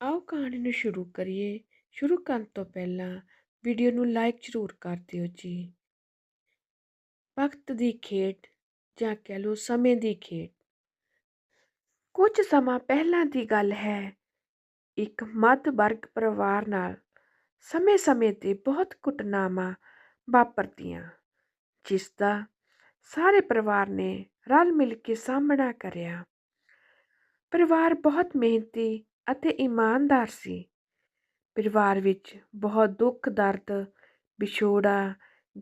ਆਓ ਕਹਾਣੀ ਨੂੰ ਸ਼ੁਰੂ ਕਰੀਏ। ਸ਼ੁਰੂ ਕਰਨ ਤੋਂ ਪਹਿਲਾਂ ਵੀਡੀਓ ਨੂੰ ਲਾਈਕ ਜ਼ਰੂਰ ਕਰ ਦਿਓ ਜੀ। ਵਕਤ ਦੀ ਖੇਡ ਜਾਂ ਕਹਿ ਲਓ ਸਮੇਂ ਦੀ ਖੇਡ। ਕੁਝ ਸਮਾਂ ਪਹਿਲਾਂ ਦੀ ਗੱਲ ਹੈ। ਇੱਕ ਮੱਧ ਵਰਗ ਪਰਿਵਾਰ ਨਾਲ ਸਮੇਂ-ਸਮੇਂ ਤੇ ਬਹੁਤ ਘਟਨਾਵਾਂ ਵਾਪਰਦੀਆਂ, ਜਿਸ ਦਾ ਸਾਰੇ ਪਰਿਵਾਰ ਨੇ ਰਲ ਮਿਲ ਕੇ ਸਾਹਮਣਾ ਕਰਿਆ। ਪਰਿਵਾਰ ਬਹੁਤ ਮਿਹਨਤੀ ਅਤੇ ਇਮਾਨਦਾਰ ਸੀ। ਪਰਿਵਾਰ ਵਿੱਚ ਬਹੁਤ ਦੁੱਖ, ਦਰਦ, ਵਿਛੋੜਾ,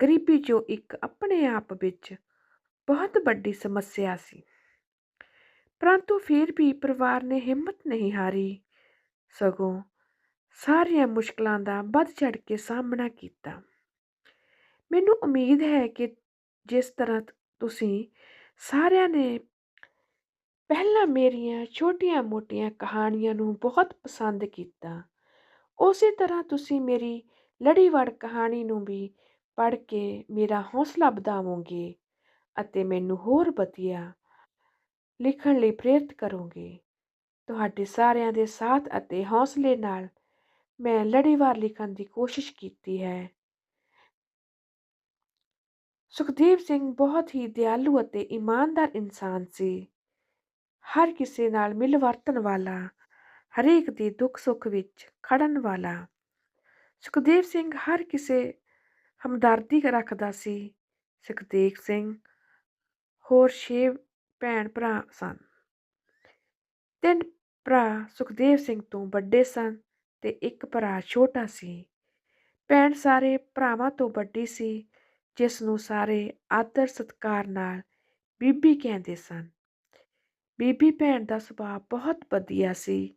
ਗਰੀਬੀ ਜੋ ਇੱਕ ਆਪਣੇ ਆਪ ਵਿੱਚ ਬਹੁਤ ਵੱਡੀ ਸਮੱਸਿਆ ਸੀ। ਪਰੰਤੂ ਫਿਰ ਵੀ ਪਰਿਵਾਰ ਨੇ ਹਿੰਮਤ ਨਹੀਂ ਹਾਰੀ। ਸਗੋਂ ਸਾਰੀਆਂ ਮੁਸ਼ਕਲਾਂ ਦਾ ਵੱਧ ਚੜ ਕੇ ਸਾਹਮਣਾ ਕੀਤਾ। ਮੈਨੂੰ ਉਮੀਦ ਹੈ ਕਿ ਜਿਸ ਤਰ੍ਹਾਂ ਤੁਸੀਂ ਸਾਰਿਆਂ ਨੇ ਪਹਿਲਾਂ ਮੇਰੀਆਂ ਛੋਟੀਆਂ-ਮੋਟੀਆਂ ਕਹਾਣੀਆਂ ਨੂੰ ਬਹੁਤ ਪਸੰਦ ਕੀਤਾ। ਉਸੇ ਤਰ੍ਹਾਂ ਤੁਸੀਂ ਮੇਰੀ ਲੜੀਵਾਰ ਕਹਾਣੀ ਨੂੰ ਵੀ ਪੜ੍ਹ ਕੇ ਮੇਰਾ ਹੌਸਲਾ ਵਧਾਵੋਗੇ ਅਤੇ ਮੈਨੂੰ ਹੋਰ ਵਧੀਆ ਲਿਖਣ ਲਈ ਪ੍ਰੇਰਿਤ ਕਰੋਗੇ। ਤੁਹਾਡੇ ਸਾਰਿਆਂ ਦੇ ਸਾਥ ਅਤੇ ਹੌਸਲੇ ਨਾਲ ਮੈਂ ਲੜੀਵਾਰ ਲਿਖਣ ਦੀ ਕੋਸ਼ਿਸ਼ ਕੀਤੀ ਹੈ। ਸੁਖਦੇਵ ਸਿੰਘ ਬਹੁਤ ਹੀ ਦਿਆਲੂ ਅਤੇ ਇਮਾਨਦਾਰ ਇਨਸਾਨ ਸੀ। ਹਰ ਕਿਸੇ ਨਾਲ ਮਿਲ ਵਰਤਣ ਵਾਲਾ, ਹਰੇਕ ਦੇ ਦੁੱਖ ਸੁੱਖ ਵਿੱਚ ਖੜਨ ਵਾਲਾ। ਸੁਖਦੇਵ ਸਿੰਘ ਹਰ ਕਿਸੇ ਹਮਦਰਦੀ ਰੱਖਦਾ ਸੀ। ਸੁਖਦੇਵ ਸਿੰਘ ਹੋਰ ਛੇ ਭੈਣ ਭਰਾ ਸਨ। ਤਿੰਨ ਭਰਾ ਸੁਖਦੇਵ ਸਿੰਘ ਤੋਂ ਵੱਡੇ ਸਨ ਤੇ ਇੱਕ ਭਰਾ ਛੋਟਾ ਸੀ। ਭੈਣ ਸਾਰੇ ਭਰਾਵਾਂ ਤੋਂ ਵੱਡੀ ਸੀ ਜਿਸ ਨੂੰ ਸਾਰੇ ਆਦਰ ਸਤਕਾਰ ਨਾਲ ਬੀਬੀ ਕਹਿੰਦੇ ਸਨ। ਬੀਬੀ ਭੈਣ ਦਾ ਸੁਭਾਅ ਬਹੁਤ ਵਧੀਆ ਸੀ।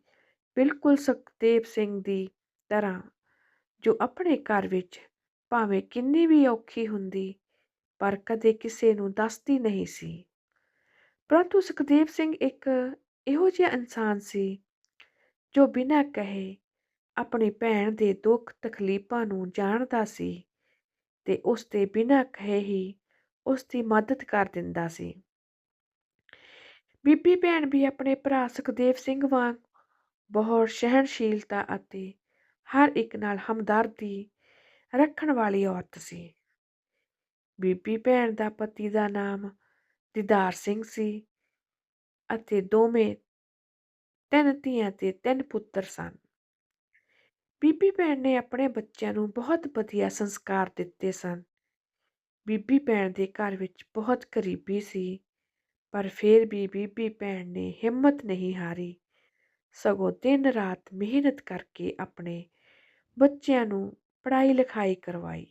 ਬਿਲਕੁਲ ਸੁਖਦੇਵ ਸਿੰਘ ਦੀ ਤਰ੍ਹਾਂ, ਜੋ ਆਪਣੇ ਘਰ ਵਿੱਚ ਭਾਵੇਂ ਕਿੰਨੀ ਵੀ ਔਖੀ ਹੁੰਦੀ, ਪਰ ਕਦੇ ਕਿਸੇ ਨੂੰ ਦੱਸਦੀ ਨਹੀਂ ਸੀ। ਪਰੰਤੂ ਸੁਖਦੇਵ ਸਿੰਘ ਇੱਕ ਇਹੋ ਜਿਹਾ ਇਨਸਾਨ ਸੀ, ਜੋ ਬਿਨਾਂ ਕਹੇ ਆਪਣੀ ਭੈਣ ਦੇ ਦੁੱਖ ਤਕਲੀਫਾਂ ਨੂੰ ਜਾਣਦਾ ਸੀ ਤੇ ਉਸ ਦੇ ਬਿਨਾਂ ਕਹੇ ਹੀ ਉਸ ਦੀ ਮਦਦ ਕਰ ਦਿੰਦਾ ਸੀ। ਬੀਬੀ ਭੈਣ ਵੀ ਆਪਣੇ ਭਰਾ ਸੁਖਦੇਵ ਸਿੰਘ ਵਾਂਗ ਬਹੁਤ ਸਹਿਣਸ਼ੀਲਤਾ ਅਤੇ ਹਰ ਇੱਕ ਨਾਲ ਹਮਦਰਦੀ ਰੱਖਣ ਵਾਲੀ ਔਰਤ ਸੀ। ਬੀਬੀ ਭੈਣ ਦਾ ਪਤੀ ਦਾ ਨਾਮ ਦੀਦਾਰ ਸਿੰਘ ਸੀ ਅਤੇ ਦੋਵੇਂ ਤਿੰਨ ਧੀਆਂ ਤੇ ਤਿੰਨ ਪੁੱਤਰ ਸਨ। ਬੀਬੀ ਭੈਣ ਨੇ ਆਪਣੇ ਬੱਚਿਆਂ ਨੂੰ ਬਹੁਤ ਵਧੀਆ ਸੰਸਕਾਰ ਦਿੱਤੇ ਸਨ। ਬੀਬੀ ਭੈਣ ਦੇ ਘਰ ਵਿੱਚ ਬਹੁਤ ਗਰੀਬੀ ਸੀ ਪਰ ਫਿਰ ਵੀ ਬੀਬੀ ਭੈਣ ਨੇ ਹਿੰਮਤ ਨਹੀਂ ਹਾਰੀ। ਸਗੋਂ ਦਿਨ ਰਾਤ ਮਿਹਨਤ ਕਰਕੇ ਆਪਣੇ ਬੱਚਿਆਂ ਨੂੰ ਪੜ੍ਹਾਈ ਲਿਖਾਈ ਕਰਵਾਈ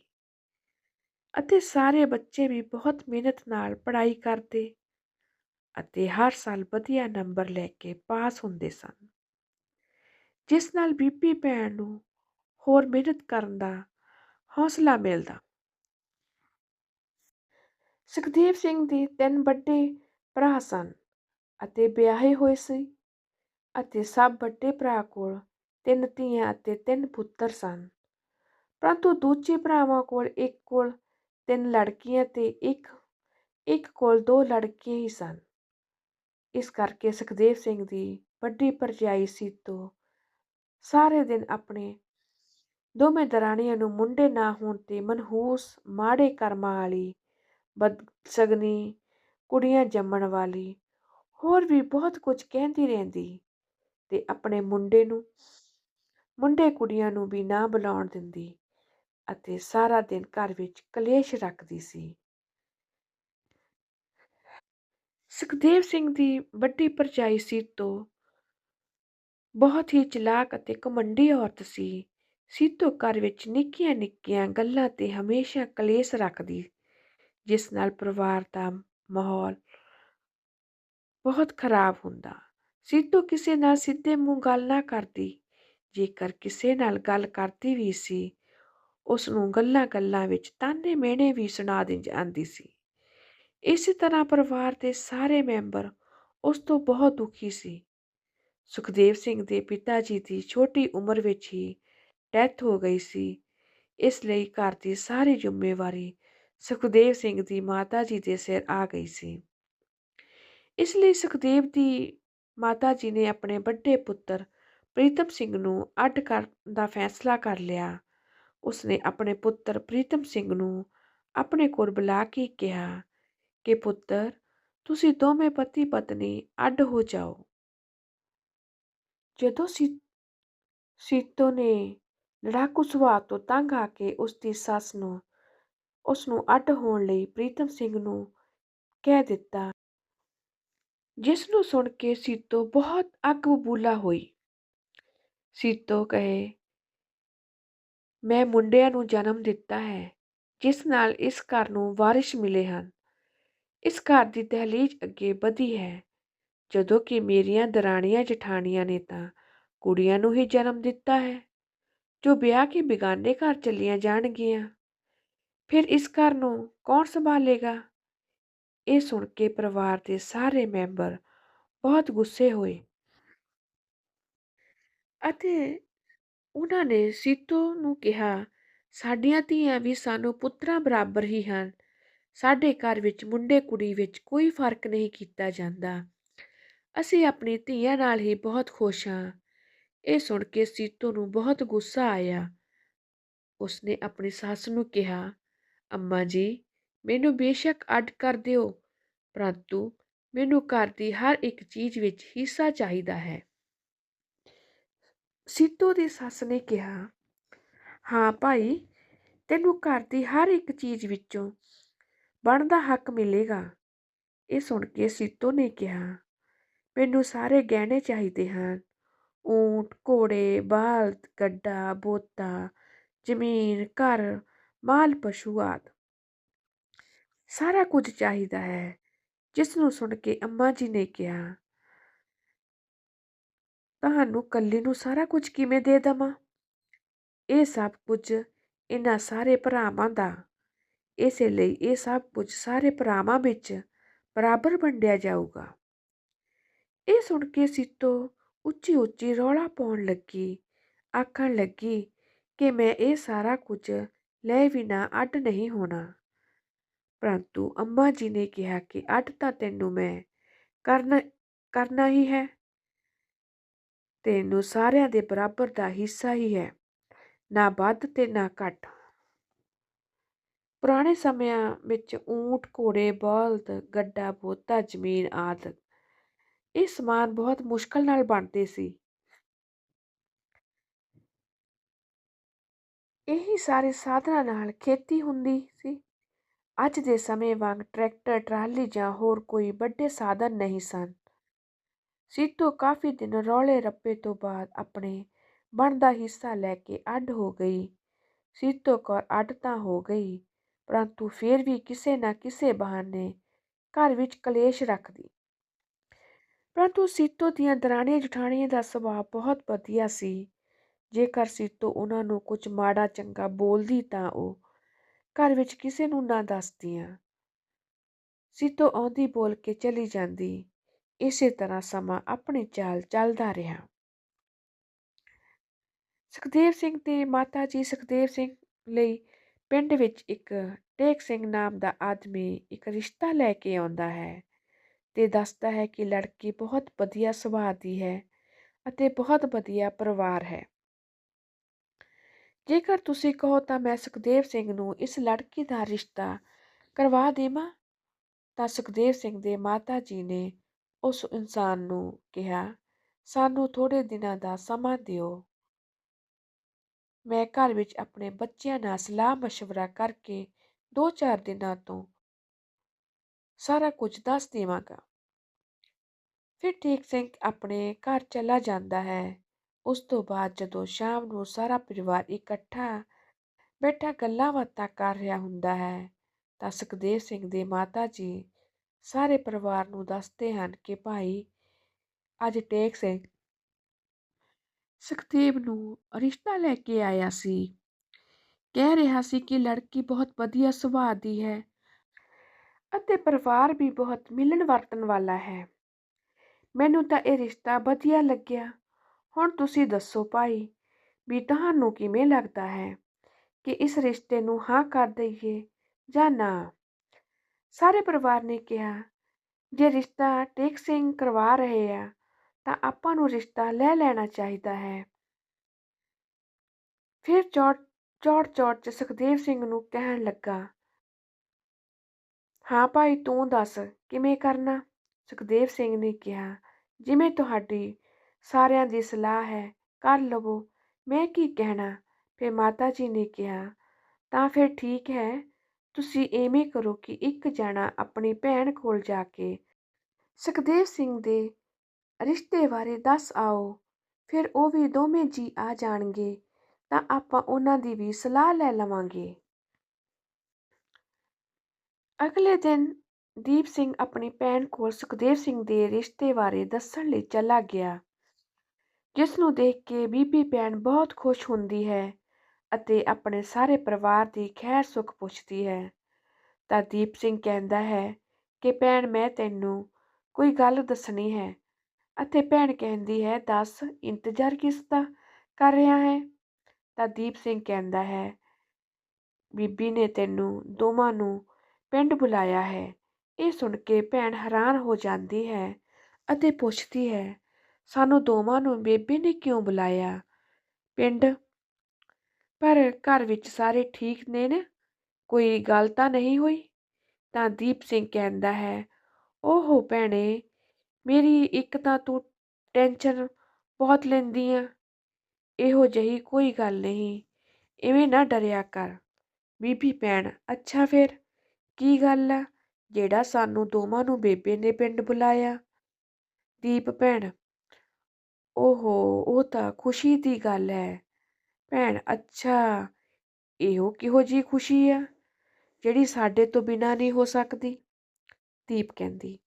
ਅਤੇ ਸਾਰੇ ਬੱਚੇ ਵੀ ਬਹੁਤ ਮਿਹਨਤ ਨਾਲ ਪੜ੍ਹਾਈ ਕਰਦੇ ਅਤੇ ਹਰ ਸਾਲ ਵਧੀਆ ਨੰਬਰ ਲੈ ਕੇ ਪਾਸ ਹੁੰਦੇ ਸਨ। ਜਿਸ ਨਾਲ ਬੀਬੀ ਭੈਣ ਨੂੰ ਹੋਰ ਮਿਹਨਤ ਕਰਨ ਦਾ ਹੌਸਲਾ ਮਿਲਦਾ। ਸੁਖਦੇਵ ਸਿੰਘ ਦੇ ਤਿੰਨ ਵੱਡੇ ਭਰਾ ਸਨ ਅਤੇ ਵਿਆਹੇ ਹੋਏ ਸੀ ਅਤੇ ਸਭ ਵੱਡੇ ਭਰਾ ਕੋਲ ਤਿੰਨ ਧੀਆਂ ਅਤੇ ਤਿੰਨ ਪੁੱਤਰ ਸਨ ਪਰੰਤੂ ਦੂਜੇ ਭਰਾਵਾਂ ਕੋਲ ਇੱਕ ਕੋਲ ਤਿੰਨ ਲੜਕੀਆਂ ਤੇ ਇੱਕ ਇੱਕ ਕੋਲ ਦੋ ਲੜਕੀਆਂ ਹੀ ਸਨ ਇਸ ਕਰਕੇ ਸੁਖਦੇਵ ਸਿੰਘ ਦੀ ਵੱਡੀ ਭਰਜਾਈ ਸੀਤੋ ਸਾਰੇ ਦਿਨ ਆਪਣੇ ਦੋਵੇਂ ਦਰਾਣੀਆਂ ਨੂੰ ਮੁੰਡੇ ਨਾ ਹੋਣ ਤੇ ਮਨਹੂਸ ਮਾੜੇ ਕਰਮਾਂ ਵਾਲੀ ਬਦਸਗਨੀ ਕੁੜੀਆਂ ਜੰਮਣ ਵਾਲੀ, ਹੋਰ ਵੀ ਬਹੁਤ ਕੁਝ ਕਹਿੰਦੀ ਰਹਿੰਦੀ ਤੇ ਆਪਣੇ ਮੁੰਡੇ ਨੂੰ, ਮੁੰਡੇ ਕੁੜੀਆਂ ਨੂੰ ਵੀ ਨਾ ਬੁਲਾਉਣ ਦਿੰਦੀ ਅਤੇ ਸਾਰਾ ਦਿਨ ਘਰ ਵਿੱਚ ਕਲੇਸ਼ ਰੱਖਦੀ ਸੀ। ਸੁਖਦੇਵ ਸਿੰਘ ਦੀ ਵੱਡੀ ਭਰਜਾਈ ਸੀਤੋ ਬਹੁਤ ਹੀ ਚਲਾਕ ਅਤੇ ਘਮੰਡੀ ਔਰਤ ਸੀ। ਸੀਤੋ ਘਰ ਵਿੱਚ ਨਿੱਕੀਆਂ ਨਿੱਕੀਆਂ ਗੱਲਾਂ ਤੇ ਹਮੇਸ਼ਾ ਕਲੇਸ਼ ਰੱਖਦੀ, ਜਿਸ ਨਾਲ ਪਰਿਵਾਰ ਦਾ ਮਾਹੌਲ ਬਹੁਤ ਖਰਾਬ ਹੁੰਦਾ। ਸਿੱਧੂ ਕਿਸੇ ਨਾਲ ਸਿੱਧੇ ਮੂੰਹ ਗੱਲ ਨਾ ਕਰਦੀ। ਜੇਕਰ ਕਿਸੇ ਨਾਲ ਗੱਲ ਕਰਦੀ ਵੀ ਸੀ ਉਸ ਨੂੰ ਗੱਲਾਂ-ਗੱਲਾਂ ਵਿੱਚ ਤਾਨੇ ਮਿਹਣੇ ਵੀ ਸੁਣਾ ਦੀ ਜਾਂਦੀ ਸੀ। ਇਸੇ ਤਰ੍ਹਾਂ ਪਰਿਵਾਰ ਦੇ ਸਾਰੇ ਮੈਂਬਰ ਉਸ ਤੋਂ ਬਹੁਤ ਦੁਖੀ ਸੀ। ਸੁਖਦੇਵ ਸਿੰਘ ਦੇ ਪਿਤਾ ਜੀ ਦੀ ਛੋਟੀ ਉਮਰ ਵਿੱਚ ਹੀ ਡੈਥ ਹੋ ਗਈ ਸੀ। ਇਸ ਲਈ ਘਰ ਦੀ ਸਾਰੀ ਜ਼ਿੰਮੇਵਾਰੀ ਸੁਖਦੇਵ ਸਿੰਘ ਦੀ ਮਾਤਾ ਜੀ ਦੇ ਸਿਰ ਆ ਗਈ ਸੀ। ਇਸ ਲਈ ਸੁਖਦੇਵ ਦੀ ਮਾਤਾ ਜੀ ਨੇ ਆਪਣੇ ਵੱਡੇ ਪੁੱਤਰ ਪ੍ਰੀਤਮ ਸਿੰਘ ਨੂੰ ਅੱਡ ਕਰਨ ਦਾ ਫੈਸਲਾ ਕਰ ਲਿਆ। ਉਸਨੇ ਆਪਣੇ ਪੁੱਤਰ ਪ੍ਰੀਤਮ ਸਿੰਘ ਨੂੰ ਆਪਣੇ ਕੋਲ ਬੁਲਾ ਕੇ ਕਿਹਾ ਕਿ, ਪੁੱਤਰ, ਤੁਸੀਂ ਦੋਵੇਂ ਪਤੀ ਪਤਨੀ ਅੱਡ ਹੋ ਜਾਓ। ਜਦੋਂ ਸੀਤੋ ਨੇ ਲੜਾਕੂ ਸੁਭਾਅ ਤੋਂ ਤੰਗ ਆ ਕੇ ਉਸ ਦੀ ਸੱਸ ਨੂੰ ਉਸ ਨੂੰ ਅੱਡ ਹੋਣ ਲਈ ਪ੍ਰੀਤਮ ਸਿੰਘ ਨੂੰ ਕਹਿ ਦਿੱਤਾ ਜਿਸ ਨੂੰ ਸੁਣ ਕੇ ਸੀਤੋ ਬਹੁਤ ਅੱਗ ਬਬੂਲਾ ਹੋਈ। ਸੀਤੋ ਕਹੇ, ਮੈਂ ਮੁੰਡਿਆਂ ਨੂੰ ਜਨਮ ਦਿੱਤਾ ਹੈ, ਜਿਸ ਨਾਲ ਇਸ ਘਰ ਨੂੰ ਵਾਰਿਸ਼ ਮਿਲੇ ਹਨ। ਇਸ ਘਰ ਦੀ ਦਹਲੀਜ਼ ਅੱਗੇ ਵਧੀ ਹੈ। ਜਦੋਂ ਕਿ ਮੇਰੀਆਂ ਦਰਾਣੀਆਂ ਜਠਾਣੀਆਂ ਨੇ ਤਾਂ ਕੁੜੀਆਂ ਨੂੰ ਹੀ ਜਨਮ ਦਿੱਤਾ ਹੈ, ਜੋ ਵਿਆਹ ਕੇ ਬਿਗਾਨੇ ਘਰ ਚੱਲੀਆਂ ਜਾਣਗੀਆਂ। ਫਿਰ ਇਸ ਘਰ ਨੂੰ ਕੌਣ ਸੰਭਾਲੇਗਾ? ਇਹ ਸੁਣ ਕੇ ਪਰਿਵਾਰ ਦੇ ਸਾਰੇ ਮੈਂਬਰ ਬਹੁਤ ਗੁੱਸੇ ਹੋਏ। ਅਤੇ ਉਹਨਾਂ ਨੇ ਸੀਤੋ ਨੂੰ ਕਿਹਾ, ਸਾਡੀਆਂ ਧੀਆਂ ਵੀ ਸਾਨੂੰ ਪੁੱਤਰਾਂ ਬਰਾਬਰ ਹੀ ਹਨ। ਸਾਡੇ ਘਰ ਵਿੱਚ ਮੁੰਡੇ ਕੁੜੀ ਵਿੱਚ ਕੋਈ ਫ਼ਰਕ ਨਹੀਂ ਕੀਤਾ ਜਾਂਦਾ। ਅਸੀਂ ਆਪਣੀ ਧੀਆਂ ਨਾਲ ਹੀ ਬਹੁਤ ਖੁਸ਼ ਹਾਂ। ਇਹ ਸੁਣ ਕੇ ਸੀਤੋ ਨੂੰ ਬਹੁਤ ਗੁੱਸਾ ਆਇਆ। ਉਸਨੇ ਆਪਣੀ ਸੱਸ ਨੂੰ ਕਿਹਾ ਅੰਮਾ ਜੀ, ਮੈਨੂੰ ਬੇਸ਼ੱਕ ਅੱਡ ਕਰ ਦਿਓ, ਪਰੰਤੂ ਮੈਨੂੰ ਘਰ ਦੀ ਹਰ ਇੱਕ ਚੀਜ਼ ਵਿੱਚ ਹਿੱਸਾ ਚਾਹੀਦਾ ਹੈ। ਸੀਤੋ ਦੀ ਸੱਸ ਨੇ ਕਿਹਾ, ਹਾਂ ਭਾਈ, ਤੈਨੂੰ ਘਰ ਦੀ ਹਰ ਇੱਕ ਚੀਜ਼ ਵਿੱਚੋਂ ਬਣਦਾ ਹੱਕ ਮਿਲੇਗਾ। ਇਹ ਸੁਣ ਕੇ ਸੀਤੋ ਨੇ ਕਿਹਾ, ਮੈਨੂੰ ਸਾਰੇ ਗਹਿਣੇ ਚਾਹੀਦੇ ਹਨ। ਊਂਟ, ਘੋੜੇ, ਬਲਦ, ਗੱਡਾ, ਬੋਤਾ, ਜ਼ਮੀਨ, ਘਰ ਮਾਲ ਪਸ਼ੂ ਆਦਿ। ਸਾਰਾ ਕੁਝ ਚਾਹੀਦਾ ਹੈ। ਜਿਸ ਨੂੰ ਸੁਣ ਕੇ ਅੰਮਾ ਜੀ ਨੇ ਕਿਹਾ, ਤੁਹਾਨੂੰ ਕੱਲੀ ਨੂੰ ਸਾਰਾ ਕੁਝ ਕਿਵੇਂ ਦੇ ਦਵਾਂ? ਇਹ ਸਭ ਕੁਝ ਇਹਨਾਂ ਸਾਰੇ ਭਰਾਵਾਂ ਦਾ। ਇਸੇ ਲਈ ਇਹ ਸਭ ਕੁਝ ਸਾਰੇ ਭਰਾਵਾਂ ਵਿੱਚ ਬਰਾਬਰ ਵੰਡਿਆ ਜਾਊਗਾ। ਇਹ ਸੁਣ ਕੇ ਸੀਤੋ ਉੱਚੀ ਉੱਚੀ ਰੌਲਾ ਪਾਉਣ ਲੱਗੀ, ਆਖਣ ਲੱਗੀ ਕਿ ਮੈਂ ਇਹ ਸਾਰਾ ਕੁਝ ਲੈ ਬਿਨਾ ਅੱਡ ਨਹੀਂ ਹੋਣਾ। ਪਰੰਤੂ ਅੰਮਾ ਜੀ ਨੇ ਕਿਹਾ ਕਿ ਅੱਡ ਤਾਂ ਤੈਨੂੰ ਮੈਂ ਕਰਨਾ ਕਰਨਾ ਹੀ ਹੈ। ਤੈਨੂੰ ਸਾਰਿਆਂ ਦੇ ਬਰਾਬਰ ਦਾ ਹਿੱਸਾ ਹੀ ਹੈ। ਨਾ ਵੱਧ ਤੇ ਨਾ ਘੱਟ। ਪੁਰਾਣੇ ਸਮਿਆਂ ਵਿੱਚ ਊਂਟ, ਘੋੜੇ, ਬਲਦ, ਗੱਡਾ, ਬੋਤਾ, ਜ਼ਮੀਨ ਆਦਿ ਇਹ ਸਮਾਨ ਬਹੁਤ ਮੁਸ਼ਕਲ ਨਾਲ ਬਣਦੇ ਸੀ। ਇਹੀ ਸਾਰੇ ਸਾਧਨਾਂ ਨਾਲ ਖੇਤੀ ਹੁੰਦੀ ਸੀ। ਅੱਜ ਦੇ ਸਮੇਂ ਵਾਂਗ ਟਰੈਕਟਰ, ਟਰਾਲੀ ਜਾਂ ਹੋਰ ਕੋਈ ਵੱਡੇ ਸਾਧਨ ਨਹੀਂ ਸਨ। ਸੀਤੋ ਕਾਫੀ ਦਿਨ ਰੌਲੇ ਰੱਪੇ ਤੋਂ ਬਾਅਦ ਆਪਣੇ ਬਣਦਾ ਹਿੱਸਾ ਲੈ ਕੇ ਅੱਡ ਹੋ ਗਈ। ਸੀਤੋ ਕੌਰ ਅੱਡ ਤਾਂ ਹੋ ਗਈ, ਪਰੰਤੂ ਫਿਰ ਵੀ ਕਿਸੇ ਨਾ ਕਿਸੇ ਬਹਾਨੇ ਘਰ ਵਿੱਚ ਕਲੇਸ਼ ਰੱਖਦੀ। ਪਰੰਤੂ ਸੀਤੋ ਦੀਆਂ ਦਰਾਣੀਆਂ ਜਠਾਣੀਆਂ ਦਾ ਸੁਭਾਅ ਬਹੁਤ ਵਧੀਆ ਸੀ। ਜੇਕਰ ਸੀਤੋ ਉਹਨਾਂ ਨੂੰ ਕੁਝ ਮਾੜਾ ਚੰਗਾ ਬੋਲਦੀ ਤਾਂ ਉਹ ਘਰ ਵਿੱਚ ਕਿਸੇ ਨੂੰ ਨਾ ਦੱਸਦੀਆਂ। ਸੀਤੋ ਆਉਂਦੀ ਬੋਲ ਕੇ ਚਲੀ ਜਾਂਦੀ। ਇਸੇ ਤਰ੍ਹਾਂ ਸਮਾਂ ਆਪਣੀ ਚਾਲ ਚੱਲਦਾ ਰਿਹਾ। ਸੁਖਦੇਵ ਸਿੰਘ ਤੇ ਮਾਤਾ ਜੀ ਸੁਖਦੇਵ ਸਿੰਘ ਲਈ ਪਿੰਡ ਵਿੱਚ ਇੱਕ ਟੇਕ ਸਿੰਘ ਨਾਮ ਦਾ ਆਦਮੀ ਇੱਕ ਰਿਸ਼ਤਾ ਲੈ ਕੇ ਆਉਂਦਾ ਹੈ ਤੇ ਦੱਸਦਾ ਹੈ ਕਿ ਲੜਕੀ ਬਹੁਤ ਵਧੀਆ ਸੁਭਾਅ ਦੀ ਹੈ ਅਤੇ ਬਹੁਤ ਵਧੀਆ ਪਰਿਵਾਰ ਹੈ। ਜੇਕਰ ਤੁਸੀਂ ਕਹੋ ਤਾਂ ਮੈਂ ਸੁਖਦੇਵ ਸਿੰਘ ਨੂੰ ਇਸ ਲੜਕੀ ਦਾ ਰਿਸ਼ਤਾ ਕਰਵਾ ਦੇਵਾਂ? ਤਾਂ ਸੁਖਦੇਵ ਸਿੰਘ ਦੇ ਮਾਤਾ ਜੀ ਨੇ ਉਸ ਇਨਸਾਨ ਨੂੰ ਕਿਹਾ, ਸਾਨੂੰ ਥੋੜੇ ਦਿਨਾਂ ਦਾ ਸਮਾਂ ਦਿਓ। ਮੈਂ ਘਰ ਵਿੱਚ ਆਪਣੇ ਬੱਚਿਆਂ ਨਾਲ ਸਲਾਹ مشਵਰਾ ਕਰਕੇ 2-4 ਦਿਨਾਂ ਤੋਂ ਸਾਰਾ ਕੁਝ ਦੱਸ ਦੇਵਾਂਗਾ। ਫਿਰ ਠੀਕ ਸਿੰਘ ਆਪਣੇ ਘਰ ਚਲਾ ਜਾਂਦਾ ਹੈ। ਉਸ ਤੋਂ ਬਾਅਦ ਜਦੋਂ ਸ਼ਾਮ ਨੂੰ ਸਾਰਾ ਪਰਿਵਾਰ ਇਕੱਠਾ ਬੈਠਾ ਗੱਲਾਂ ਬਾਤਾਂ ਕਰ ਰਿਹਾ ਹੁੰਦਾ ਹੈ, ਤਾਂ ਸੁਖਦੇਵ ਸਿੰਘ ਦੇ ਮਾਤਾ ਜੀ ਸਾਰੇ ਪਰਿਵਾਰ ਨੂੰ ਦੱਸਦੇ ਹਨ ਕਿ ਭਾਈ, ਅੱਜ ਟੇਕ ਸਿੰਘ ਸੁਖਦੇਵ ਨੂੰ ਰਿਸ਼ਤਾ ਲੈ ਕੇ ਆਇਆ ਸੀ। ਕਹਿ ਰਿਹਾ ਸੀ ਕਿ ਲੜਕੀ ਬਹੁਤ ਵਧੀਆ ਸੁਭਾਅ ਦੀ ਹੈ ਅਤੇ ਪਰਿਵਾਰ ਵੀ ਬਹੁਤ ਮਿਲਣ ਵਰਤਣ ਵਾਲਾ ਹੈ। ਮੈਨੂੰ ਤਾਂ ਇਹ ਰਿਸ਼ਤਾ ਵਧੀਆ ਲੱਗਿਆ। ਹੁਣ ਤੁਸੀਂ ਦੱਸੋ ਭਾਈ ਵੀ ਤੁਹਾਨੂੰ ਕਿਵੇਂ ਲੱਗਦਾ ਹੈ ਕਿ ਇਸ ਰਿਸ਼ਤੇ ਨੂੰ ਹਾਂ ਕਰ ਦਈਏ ਜਾਂ ਨਾ? ਸਾਰੇ ਪਰਿਵਾਰ ਨੇ ਕਿਹਾ, ਜੇ ਰਿਸ਼ਤਾ ਟੇਕ ਸਿੰਘ ਕਰਵਾ ਰਹੇ ਆ, ਤਾਂ ਆਪਾਂ ਨੂੰ ਰਿਸ਼ਤਾ ਲੈ ਲੈਣਾ ਚਾਹੀਦਾ ਹੈ। ਫਿਰ ਚੌੜ ਚੌੜ ਚੌੜ ਚ ਸੁਖਦੇਵ ਸਿੰਘ ਨੂੰ ਕਹਿਣ ਲੱਗਾ, ਹਾਂ ਭਾਈ ਤੂੰ ਦੱਸ ਕਿਵੇਂ ਕਰਨਾ? ਸੁਖਦੇਵ ਸਿੰਘ ਨੇ ਕਿਹਾ, ਜਿਵੇਂ ਤੁਹਾਡੀ ਸਾਰਿਆਂ ਦੀ ਸਲਾਹ ਹੈ, ਕਰ ਲਵੋ। ਮੈਂ ਕੀ ਕਹਿਣਾ? ਫਿਰ ਮਾਤਾ ਜੀ ਨੇ ਕਿਹਾ, ਤਾਂ ਫਿਰ ਠੀਕ ਹੈ, ਤੁਸੀਂ ਐਵੇਂ ਕਰੋ ਕਿ ਇੱਕ ਜਣਾ ਆਪਣੀ ਭੈਣ ਕੋਲ ਜਾ ਕੇ ਸੁਖਦੇਵ ਸਿੰਘ ਦੇ ਰਿਸ਼ਤੇ ਬਾਰੇ ਦੱਸ ਆਓ, ਫਿਰ ਉਹ ਵੀ ਦੋਵੇਂ ਜੀ ਆ ਜਾਣਗੇ, ਤਾਂ ਆਪਾਂ ਉਹਨਾਂ ਦੀ ਵੀ ਸਲਾਹ ਲੈ ਲਵਾਂਗੇ। ਅਗਲੇ ਦਿਨ ਦੀਪ ਸਿੰਘ ਆਪਣੀ ਭੈਣ ਕੋਲ ਸੁਖਦੇਵ ਸਿੰਘ ਦੇ ਰਿਸ਼ਤੇ ਬਾਰੇ ਦੱਸਣ ਲਈ ਚਲਾ ਗਿਆ। ਜਿਸ ਨੂੰ ਦੇਖ ਕੇ ਬੀਬੀ ਭੈਣ ਬਹੁਤ ਖੁਸ਼ ਹੁੰਦੀ ਹੈ ਅਤੇ ਆਪਣੇ ਸਾਰੇ ਪਰਿਵਾਰ ਦੀ ਖੈਰ ਸੁਖ ਪੁੱਛਦੀ ਹੈ। ਤਾਂ ਦੀਪ ਸਿੰਘ ਕਹਿੰਦਾ ਹੈ ਕਿ, ਭੈਣ, ਮੈਂ ਤੈਨੂੰ ਕੋਈ ਗੱਲ ਦੱਸਣੀ ਹੈ? ਅਤੇ ਭੈਣ ਕਹਿੰਦੀ ਹੈ, ਦੱਸ, ਇੰਤਜ਼ਾਰ ਕਿਸ ਦਾ ਕਰ ਰਿਹਾ ਹੈ? ਤਾਂ ਦੀਪ ਸਿੰਘ ਕਹਿੰਦਾ ਹੈ, ਬੀਬੀ ਨੇ ਤੈਨੂੰ ਦੋਵਾਂ ਨੂੰ ਪਿੰਡ ਬੁਲਾਇਆ ਹੈ। ਇਹ ਸੁਣ ਕੇ ਭੈਣ ਹੈਰਾਨ ਹੋ ਜਾਂਦੀ ਹੈ ਅਤੇ ਪੁੱਛਦੀ ਹੈ ਸਾਨੂੰ ਦੋਵਾਂ ਨੂੰ ਬੇਬੇ ਨੇ ਕਿਉਂ ਬੁਲਾਇਆ? ਪਿੰਡ? ਪਰ ਘਰ ਵਿੱਚ ਸਾਰੇ ਠੀਕ ਨੇ ਨਾ? ਕੋਈ ਗੱਲ ਤਾਂ ਨਹੀਂ ਹੋਈ? ਤਾਂ ਦੀਪ ਸਿੰਘ ਕਹਿੰਦਾ ਹੈ, ਓਹੋ ਭੈਣੇ, ਮੇਰੀ ਇੱਕ ਤਾਂ ਤੂੰ ਟੈਨਸ਼ਨ ਬਹੁਤ ਲੈਂਦੀ ਆ। ਇਹੋ ਜਿਹੀ ਕੋਈ ਗੱਲ ਨਹੀਂ। ਇਵੇਂ ਨਾ ਡਰਿਆ ਕਰ। ਬੀਬੀ ਭੈਣ, ਅੱਛਾ ਫਿਰ? ਕੀ ਗੱਲ ਆ? ਜਿਹੜਾ ਸਾਨੂੰ ਦੋਵਾਂ ਨੂੰ ਬੇਬੇ ਨੇ ਪਿੰਡ ਬੁਲਾਇਆ? ਦੀਪ ਭੈਣ ਓਹੋ, ਉਹ ਤਾਂ ਖੁਸ਼ੀ ਦੀ ਗੱਲ ਹੈ ਭੈਣ, ਅੱਛਾ, ਇਹੋ ਕਿਹੋ ਜਿਹੀ ਖੁਸ਼ੀ ਆ, ਜਿਹੜੀ ਸਾਡੇ ਤੋਂ ਬਿਨਾਂ ਨਹੀਂ ਹੋ ਸਕਦੀ? ਦੀਪ ਕਹਿੰਦੀ।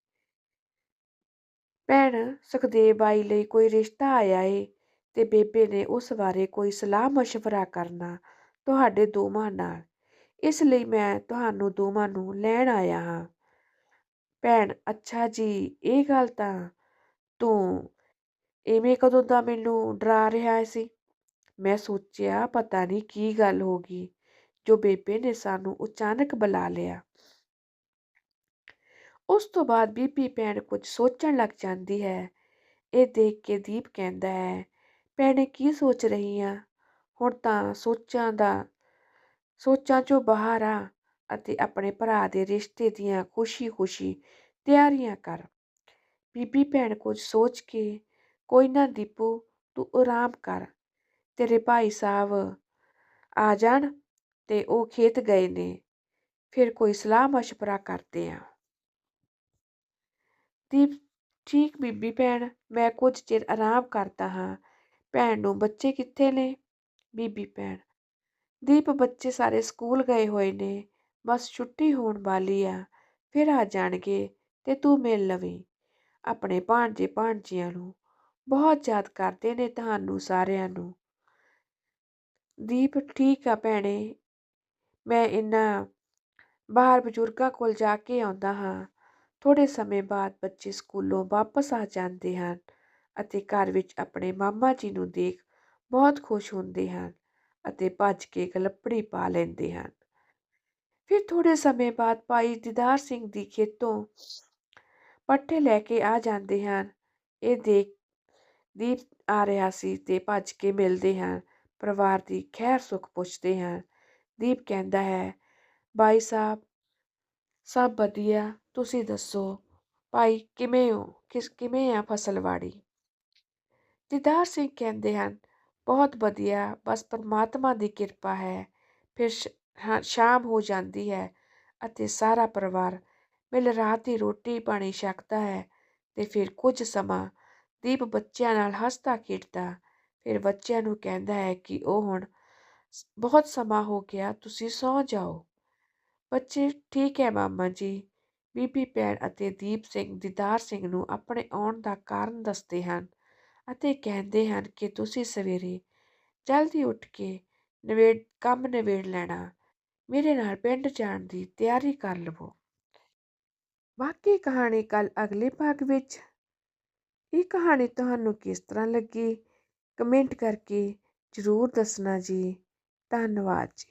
ਭੈਣ, ਸੁਖਦੇਵ ਬਾਈ ਲਈ ਕੋਈ ਰਿਸ਼ਤਾ ਆਇਆ ਏ ਤੇ ਬੇਬੇ ਨੇ ਉਸ ਬਾਰੇ ਕੋਈ ਸਲਾਹ مشਵਰਾ ਕਰਨਾ ਤੁਹਾਡੇ ਦੋਵਾਂ ਨਾਲ। ਇਸ ਲਈ ਮੈਂ ਤੁਹਾਨੂੰ ਦੋਵਾਂ ਨੂੰ ਲੈਣ ਆਇਆ ਹਾਂ। ਭੈਣ, ਅੱਛਾ ਜੀ, ਇਹ ਗੱਲ ਤਾਂ ਤੂੰ ਇਵੇਂ ਕਦੋਂ ਦਾ ਮੈਨੂੰ ਡਰਾ ਰਿਹਾ ਸੀ। ਮੈਂ ਸੋਚਿਆ ਪਤਾ ਨਹੀਂ ਕੀ ਗੱਲ ਹੋ ਗਈ, ਜੋ ਬੇਬੇ ਨੇ ਸਾਨੂੰ ਅਚਾਨਕ ਬੁਲਾ ਲਿਆ। ਉਸ ਤੋਂ ਬਾਅਦ ਬੀਬੀ ਭੈਣ ਕੁਝ ਸੋਚਣ ਲੱਗ ਜਾਂਦੀ ਹੈ। ਇਹ ਦੇਖ ਕੇ ਦੀਪ ਕਹਿੰਦਾ ਹੈ, ਭੈਣੇ ਕੀ ਸੋਚ ਰਹੀ ਆ? ਹੁਣ ਤਾਂ ਸੋਚਾਂ ਦਾ, ਸੋਚਾਂ ਚੋਂ ਬਾਹਰ ਆ ਅਤੇ ਆਪਣੇ ਭਰਾ ਦੇ ਰਿਸ਼ਤੇ ਦੀਆਂ ਖੁਸ਼ੀ-ਖੁਸ਼ੀ ਤਿਆਰੀਆਂ ਕਰ। ਬੀਬੀ ਭੈਣ ਕੁਝ ਸੋਚ ਕੇ ਕੋਈ ਨਾ ਦੀਪੂ, ਤੂੰ ਆਰਾਮ ਕਰ। ਤੇਰੇ ਭਾਈ ਸਾਹਿਬ ਆ ਜਾਣ ਤੇ ਉਹ ਖੇਤ ਗਏ ਨੇ। ਫਿਰ ਕੋਈ ਸਲਾਹ ਮਸ਼ਵਰਾ ਕਰਦੇ ਆ। ਦੀਪ, ਠੀਕ ਬੀਬੀ ਭੈਣ, ਮੈਂ ਕੁਝ ਚਿਰ ਆਰਾਮ ਕਰਦਾ ਹਾਂ। ਭੈਣ ਨੂੰ ਬੱਚੇ ਕਿੱਥੇ ਨੇ? ਬੀਬੀ ਭੈਣ, ਦੀਪ ਬੱਚੇ ਸਾਰੇ ਸਕੂਲ ਗਏ ਹੋਏ ਨੇ, ਬਸ ਛੁੱਟੀ ਹੋਣ ਵਾਲੀ ਆ। ਫਿਰ ਆ ਜਾਣਗੇ ਤੇ ਤੂੰ ਮਿਲ ਲਵੀਂ, ਆਪਣੇ ਭਾਣਜੇ ਭਾਣਜੀਆਂ ਨੂੰ। ਬਹੁਤ ਯਾਦ ਕਰਦੇ ਨੇ ਤੁਹਾਨੂੰ ਸਾਰਿਆਂ ਨੂੰ। ਦੀਪ, ਠੀਕ ਆ ਭੈਣੇ। ਮੈਂ ਇਹਨਾਂ ਬਾਹਰ ਬਜ਼ੁਰਗਾਂ ਕੋਲ ਜਾ ਕੇ ਆਉਂਦਾ ਹਾਂ। ਥੋੜੇ ਸਮੇਂ ਬਾਅਦ ਬੱਚੇ ਸਕੂਲੋਂ ਵਾਪਸ ਆ ਜਾਂਦੇ ਹਨ ਅਤੇ ਘਰ ਵਿੱਚ ਆਪਣੇ ਮਾਮਾ ਜੀ ਨੂੰ ਦੇਖ ਬਹੁਤ ਖੁਸ਼ ਹੁੰਦੇ ਹਨ ਅਤੇ ਭੱਜ ਕੇ ਗਲੱਪੜੀ ਪਾ ਲੈਂਦੇ ਹਨ। ਫਿਰ ਥੋੜੇ ਸਮੇਂ ਬਾਅਦ ਭਾਈ ਦੀਦਾਰ ਸਿੰਘ ਦੀ ਖੇਤੋਂ ਪੱਠੇ ਲੈ ਕੇ ਆ ਜਾਂਦੇ ਹਨ। ਇਹ ਦੇਖ ਦੀਪ ਆ ਰਿਹਾ ਸੀ ਤੇ ਭੱਜ ਕੇ ਮਿਲਦੇ ਹਨ ਪਰਿਵਾਰ ਦੀ ਖੈਰ ਸੁਖ ਪੁੱਛਦੇ ਹਨ ਦੀਪ ਕਹਿੰਦਾ ਹੈ ਭਾਈ ਸਾਹਿਬ ਸਭ ਵਧੀਆ, ਤੁਸੀਂ ਦੱਸੋ, ਭਾਈ ਕਿਵੇਂ ਹੋ? ਕਿਸ, ਕਿਵੇਂ ਆ ਫਸਲਵਾੜੀ ਦੀਦਾਰ ਸਿੰਘ ਕਹਿੰਦੇ ਹਨ, ਬਹੁਤ ਵਧੀਆ, ਬਸ ਪਰਮਾਤਮਾ ਦੀ ਕਿਰਪਾ ਹੈ। ਫਿਰ ਸ਼ਾਮ ਹੋ ਜਾਂਦੀ ਹੈ ਅਤੇ ਸਾਰਾ ਪਰਿਵਾਰ ਮਿਲ ਰਾਤ ਦੀ ਰੋਟੀ ਪਾਣੀ ਛਕਦਾ ਹੈ ਤੇ ਫਿਰ ਕੁਝ ਸਮਾਂ ਦੀਪ ਬੱਚਿਆਂ ਨਾਲ ਹੱਸਦਾ ਖੇਡਦਾ, ਫਿਰ ਬੱਚਿਆਂ ਨੂੰ ਕਹਿੰਦਾ ਹੈ ਕਿ ਉਹ ਹੁਣ ਬਹੁਤ ਸਮਾਂ ਹੋ ਗਿਆ, ਤੁਸੀਂ ਸੌ ਜਾਓ। ਬੱਚੇ ਠੀਕ ਹੈ ਮਾਮਾ ਜੀ, ਬੀਬੀ ਭੈਣ ਅਤੇ ਦੀਪ ਸਿੰਘ, ਦੀਦਾਰ ਸਿੰਘ ਨੂੰ ਆਪਣੇ ਆਉਣ ਦਾ ਕਾਰਨ ਦੱਸਦੇ ਹਨ ਅਤੇ ਕਹਿੰਦੇ ਹਨ ਕਿ ਤੁਸੀਂ ਸਵੇਰੇ ਜਲਦੀ ਉੱਠ ਕੇ ਨਵੇੜ, ਕੰਮ ਨਵੇੜ ਲੈਣਾ, ਮੇਰੇ ਨਾਲ ਪਿੰਡ ਜਾਣ ਦੀ ਤਿਆਰੀ ਕਰ ਲਵੋ। ਬਾਕੀ ਕਹਾਣੀ ਕੱਲ ਅਗਲੇ ਭਾਗ ਵਿੱਚ ਇਹ ਕਹਾਣੀ ਤੁਹਾਨੂੰ ਕਿਸ ਤਰ੍ਹਾਂ ਲੱਗੀ? ਕਮੈਂਟ ਕਰਕੇ ਜ਼ਰੂਰ ਦੱਸਣਾ ਜੀ। ਧੰਨਵਾਦ ਜੀ।